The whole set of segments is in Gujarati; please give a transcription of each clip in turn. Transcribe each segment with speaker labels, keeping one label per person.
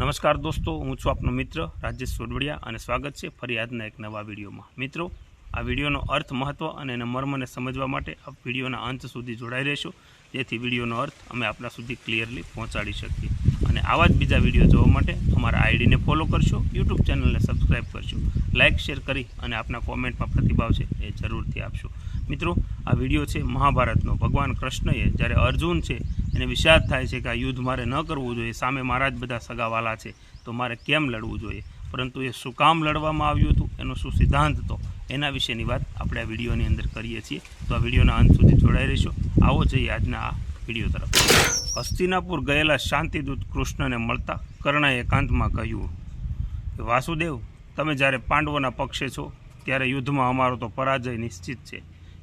Speaker 1: નમસ્કાર દોસ્તો, હું છું આપનો મિત્ર રાજેશ સોડવડિયા અને સ્વાગત છે ફરી આજના એક નવા વિડીયોમાં. મિત્રો, આ વિડીયોનો અર્થ મહત્ત્વ અને એના મર્મને સમજવા માટે આ વિડીયોના અંત સુધી જોડાઈ રહેશો. જેથી વિડીયોનો અર્થ અમે આપણા સુધી ક્લિયરલી પહોંચાડી શકીએ. અને આવા જ બીજા વીડિયો જોવા માટે અમારા આઈડીને ફોલો કરશો, યુટ્યુબ ચેનલને સબસ્ક્રાઈબ કરશો, લાઇક શેર કરી અને આપના કોમેન્ટમાં પ્રતિભાવ છે એ જરૂરથી આપશો. મિત્રો, આ વીડિયો છે મહાભારતનો. ભગવાન કૃષ્ણએ જ્યારે અર્જુન છે, એને વિષાદ થાય છે કે આ યુદ્ધ મારે ન કરવું જોઈએ, સામે મારા જ બધા સગાવાલા છે, તો મારે કેમ લડવું જોઈએ? પરંતુ એ શું કામ લડવામાં આવ્યું હતું? એનો શું સિદ્ધાંત હતો? એના વિશેની વાત આપણે આ વિડીયોની અંદર કરીએ છીએ. તો આ વિડીયોના અંત સુધી જોડાઈ રહીશો. આવો જઈએ આજના આ વીડિયો તરફ. હસ્તિનાપુર ગયેલા શાંતિદૂત કૃષ્ણને મળતા કર્ણએ એકાંતમાં કહ્યું કે વાસુદેવ, તમે જ્યારે પાંડવોના પક્ષે છો, ત્યારે યુદ્ધમાં અમારો તો પરાજય નિશ્ચિત છે.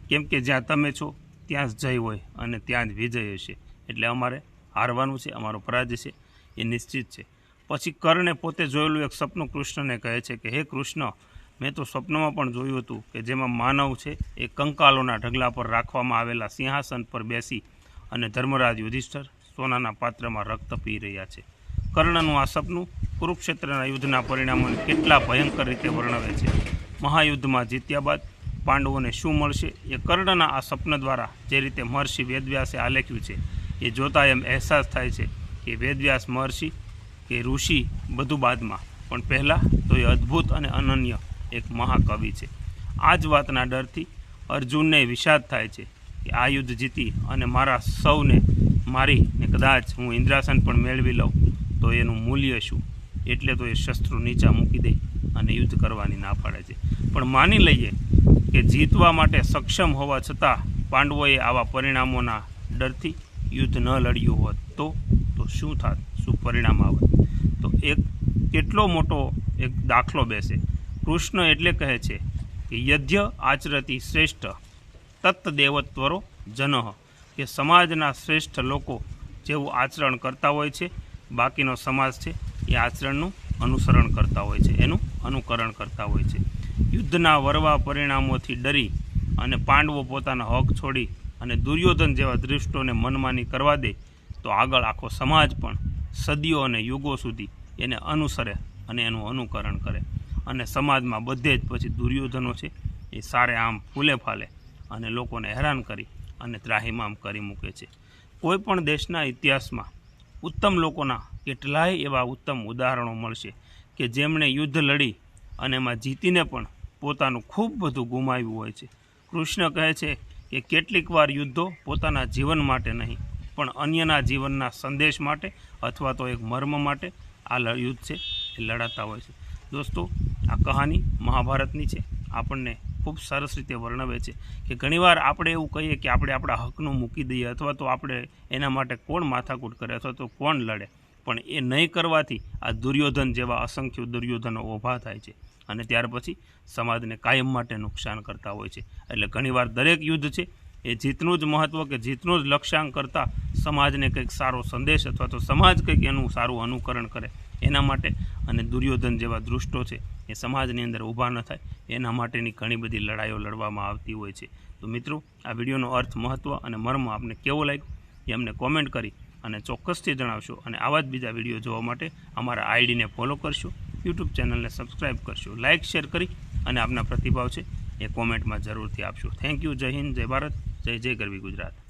Speaker 1: કેમ કે જ્યાં તમે છો, ત્યાં જ જય હોય અને ત્યાં જ વિજય હશે. એટલે અમારે હારવાનું છે, અમારો પરાજય છે, એ નિશ્ચિત છે. પછી કર્ણે પોતે જોયેલું એક સપનું કૃષ્ણને કહે છે કે, હે કૃષ્ણ, મેં તો સ્વપ્નમાં પણ જોયું હતું કે જેમાં માનવ છે, એ કંકાલોના ઢગલા પર રાખવામાં આવેલા સિંહાસન પર બેસી અને ધર્મરાજ યુધિષ્ઠર સોનાના પાત્રમાં રક્ત પી રહ્યા છે. કર્ણનું આ સપનું કુરુક્ષેત્રના યુદ્ધના પરિણામોને કેટલા ભયંકર રીતે વર્ણવે છે. મહાયુદ્ધમાં જીત્યા બાદ પાંડવોને શું મળશે એ કર્ણના આ સ્વપ્ન દ્વારા જે રીતે મહર્ષિ વેદવ્યાસે આલેખ્યું છે, એ જોતા એમ અહેસાસ થાય છે કે વેદવ્યાસ મહર્ષિ કે ઋષિ બધું બાદમાં. પણ પહેલાં તો એ અદ્ભુત અને અનન્ય એક મહાકવિ છે. આ જ વાતના ડરથી અર્જુનને વિષાદ થાય છે કે આ યુદ્ધ જીતી અને મારા સૌને મારી ને કદાચ હું ઇન્દ્રાસન પણ મેળવી લઉં, તો એનું મૂલ્ય શું? એટલે તો એ શસ્ત્રો નીચા મૂકી દે અને યુદ્ધ કરવાની ના પાડે છે. પણ માની લઈએ કે જીતવા માટે સક્ષમ હોવા છતાં પાંડવોએ આવા પરિણામોના ડરથી યુદ્ધ ન લડ્યું હોત તો તો શું થાત? શું પરિણામ આવત? તો એક કેટલો મોટો એક દાખલો બેસે. કૃષ્ણ એટલે કહે છે કે યજ્ઞ આચરતી શ્રેષ્ઠ તત્ત દેવત્વરો જનઃ, કે સમાજના શ્રેષ્ઠ લોકો જેવું આચરણ કરતા હોય છે, બાકીનો સમાજ છે એ આચરણનું અનુસરણ કરતા હોય છે, એનું અનુકરણ કરતા હોય છે. યુદ્ધના વરવા પરિણામોથી ડરી અને પાંડવો પોતાના હક છોડી અને દુર્યોધન જેવા દૃષ્ટોને મનમાની કરવા દે, તો આગળ આખો સમાજ પણ સદીઓ અને યુગો સુધી એને અનુસરે અને એનું અનુકરણ કરે. અને સમાજમાં બધે જ પછી દુર્યોધનો છે એ સારે આમ ફૂલે ફાલે અને લોકોને હેરાન કરી અને ત્રાહિમામ કરી મૂકે છે. કોઈ પણ દેશના ઇતિહાસમાં ઉત્તમ લોકોના કેટલાય એવા ઉત્તમ ઉદાહરણો મળશે કે જેમણે યુદ્ધ લડી અને એમાં જીતીને પણ પોતાનું ખૂબ બધું ગુમાવ્યું હોય છે. કૃષ્ણ કહે છે કે કેટલીક વાર યુદ્ધો પોતાના જીવન માટે નહીં, પણ અન્યના જીવનના સંદેશ માટે અથવા તો એક મર્મ માટે આ યુદ્ધ છે એ લડાતા હોય છે. દોસ્તો, આ કહાની મહાભારતની છે. આપણને ખૂબ સરસ રીતે વર્ણવે છે કે ઘણીવાર આપણે એવું કહીએ કે આપણે આપણા હકનું મૂકી દઈએ અથવા તો આપણે એના માટે કોણ માથાકૂટ કરે અથવા તો કોણ લડે, પણ એ નહીં કરવાથી આ દુર્યોધન જેવા અસંખ્ય દુર્યોધનો ઊભા થાય છે. અને ત્યાર પછી સમાજને કાયમ માટે નુકસાન કરતા હોય છે. એટલે ઘણીવાર દરેક યુદ્ધ છે, એ જીતનું જ મહત્ત્વ કે જીતનું જ લક્ષ્યાંક કરતાં સમાજને કંઈક સારો સંદેશ અથવા તો સમાજ કંઈક એનું સારું અનુકરણ કરે એના માટે અને દુર્યોધન જેવા દૃષ્ટો છે, એ સમાજની અંદર ઊભા ન થાય એના માટેની ઘણી બધી લડાઈઓ લડવામાં આવતી હોય છે. તો મિત્રો, આ વિડીયોનો અર્થ મહત્ત્વ અને મર્મ આપને કેવો લાગ્યો એ અમને કોમેન્ટ કરી અને ચોક્કસથી જણાવશો અને આવા જ બીજા વીડિયો જોવા માટે અમારા આઈડીને ફોલો કરશો. યુટ્યુબ ચેનલને સબસ્ક્રાઈબ કરશો, લાઇક, શેર કરી અને આપના પ્રતિભાવ છે એ કોમેન્ટમાં જરૂરથી આપશો. થેન્ક યુ જય હિન્દ, જય ભારત, જય જય ગરવી ગુજરાત.